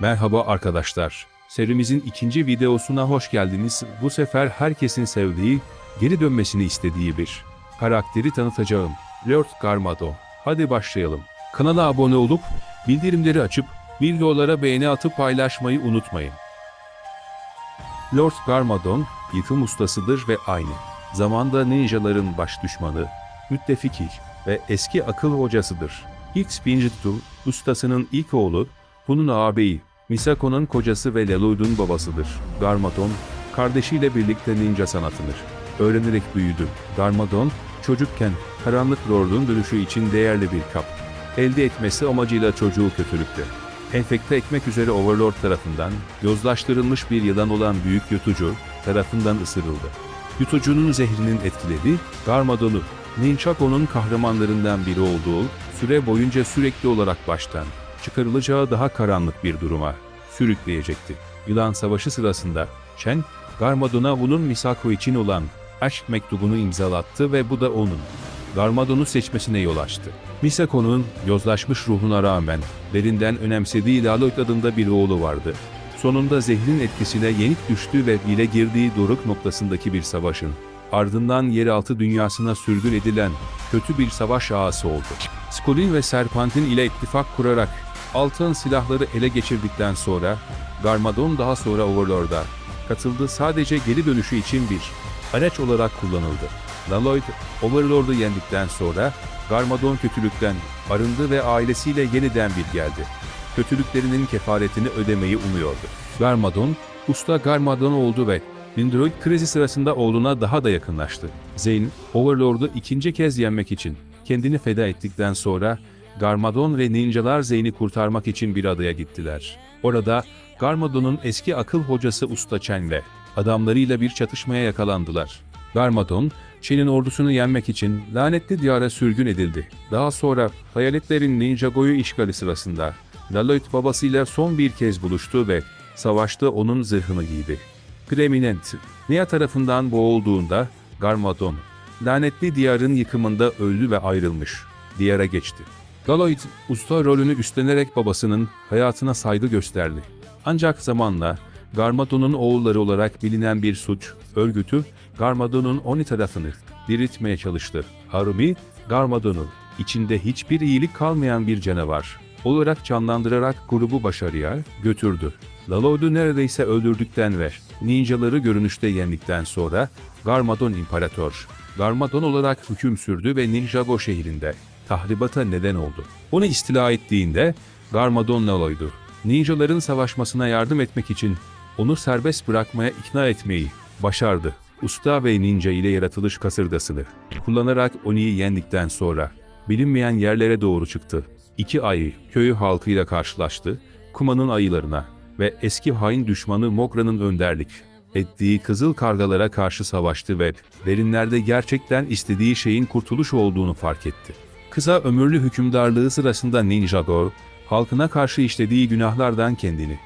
Merhaba arkadaşlar. Serimizin ikinci videosuna hoş geldiniz. Bu sefer herkesin sevdiği, geri dönmesini istediği bir karakteri tanıtacağım. Lord Garmado. Hadi başlayalım. Kanala abone olup, bildirimleri açıp, videolara beğeni atıp paylaşmayı unutmayın. Lord Garmadon, yıkım ustasıdır ve aynı zamanda ninjaların baş düşmanı, müttefiki ve eski akıl hocasıdır. İlk Spinjitzu, ustasının ilk oğlu, bunun ağabeyi, Misako'nun kocası ve Leloid'un babasıdır. Garmadon, kardeşiyle birlikte ninja sanatını öğrenerek büyüdü. Garmadon, çocukken karanlık lordun dönüşü için değerli bir kap elde etmesi amacıyla çocuğu kötülükte enfekte etmek üzere Overlord tarafından yozlaştırılmış bir yılan olan büyük yutucu tarafından ısırıldı. Yutucunun zehrinin etkiledi, Garmadon'u, Ninchako'nun kahramanlarından biri olduğu süre boyunca sürekli olarak baştan çıkarılacağı daha karanlık bir duruma sürükleyecekti. Yılan savaşı sırasında Chen, Garmadon'a Misako için olan aşk mektubunu imzalattı ve bu da onun Garmadon'u seçmesine yol açtı. Misako'nun yozlaşmış ruhuna rağmen derinden önemsediği Laloid adında bir oğlu vardı. Sonunda zehrin etkisine yenik düştü ve bile girdiği doruk noktasındaki bir savaşın ardından yeraltı dünyasına sürgün edilen kötü bir savaş ağası oldu. Skolin ve Serpent'in ile ittifak kurarak altın silahları ele geçirdikten sonra Garmadon daha sonra Overlord'a katıldı sadece geri dönüşü için bir araç olarak kullanıldı. Laloid, Overlord'u yendikten sonra Garmadon kötülükten arındı ve ailesiyle yeniden bir geldi. Kötülüklerinin kefaretini ödemeyi umuyordu. Garmadon, usta Garmadon oldu ve Lindroid krizi sırasında oğluna daha da yakınlaştı. Zeyn, Overlord'u ikinci kez yenmek için kendini feda ettikten sonra Garmadon ve ninjalar Zeyn'i kurtarmak için bir adaya gittiler. Orada Garmadon'un eski akıl hocası Usta Chen ve adamlarıyla bir çatışmaya yakalandılar. Garmadon, Çin'in ordusunu yenmek için lanetli diyara sürgün edildi. Daha sonra hayaletlerin Ninjago'yu işgali sırasında Laloid babasıyla son bir kez buluştu ve savaşta onun zırhını giydi. Greminent, Nia tarafından boğulduğunda Garmadon, lanetli diyarın yıkımında öldü ve ayrılmış. Diyara geçti. Laloid, usta rolünü üstlenerek babasının hayatına saygı gösterdi. Ancak zamanla Garmadon'un oğulları olarak bilinen bir suç örgütü Garmadon'un Oni tarafını diriltmeye çalıştı. Harumi, Garmadon'u içinde hiçbir iyilik kalmayan bir canavar olarak canlandırarak grubu başarıya götürdü. Laloid'u neredeyse öldürdükten ve ninjaları görünüşte yendikten sonra Garmadon İmparator, Garmadon olarak hüküm sürdü ve Ninjago şehrinde tahribata neden oldu. Onu istila ettiğinde Garmadon Laloid'u ninjaların savaşmasına yardım etmek için onu serbest bırakmaya ikna etmeyi başardı. Usta ve ninja ile yaratılış kasırgasını kullanarak Oni'yi yendikten sonra bilinmeyen yerlere doğru çıktı. İki ayı köyü halkıyla karşılaştı. Kuma'nın ayılarına ve eski hain düşmanı Mogra'nın önderlik ettiği kızıl kargalara karşı savaştı ve derinlerde gerçekten istediği şeyin kurtuluş olduğunu fark etti. Kısa ömürlü hükümdarlığı sırasında Ninjago, halkına karşı işlediği günahlardan kendini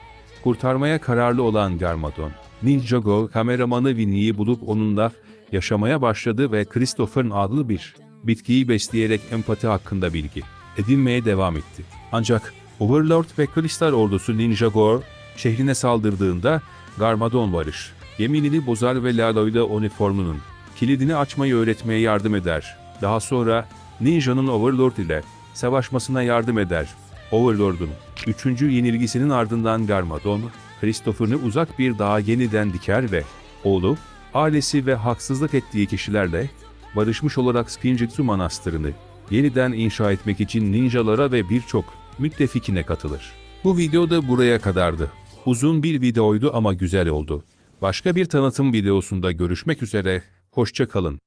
kurtarmaya kararlı olan Garmadon, Ninjago kameramanı Winnie'yi bulup onunla yaşamaya başladı ve Christopher'ın adlı bir bitkiyi besleyerek empati hakkında bilgi edinmeye devam etti. Ancak Overlord ve Kristal ordusu Ninjago şehrine saldırdığında Garmadon varış, yeminini bozar ve Laloid'a uniformunun kilidini açmayı öğretmeye yardım eder. Daha sonra Ninja'nın Overlord ile savaşmasına yardım eder. Overlord'un üçüncü yenilgisinin ardından Garmadon, Christopher'ını uzak bir dağa yeniden diker ve oğlu, ailesi ve haksızlık ettiği kişilerle barışmış olarak Spinjitzu Manastırı'nı yeniden inşa etmek için ninjalara ve birçok müttefikine katılır. Bu video da buraya kadardı. Uzun bir videoydu ama güzel oldu. Başka bir tanıtım videosunda görüşmek üzere, hoşça kalın.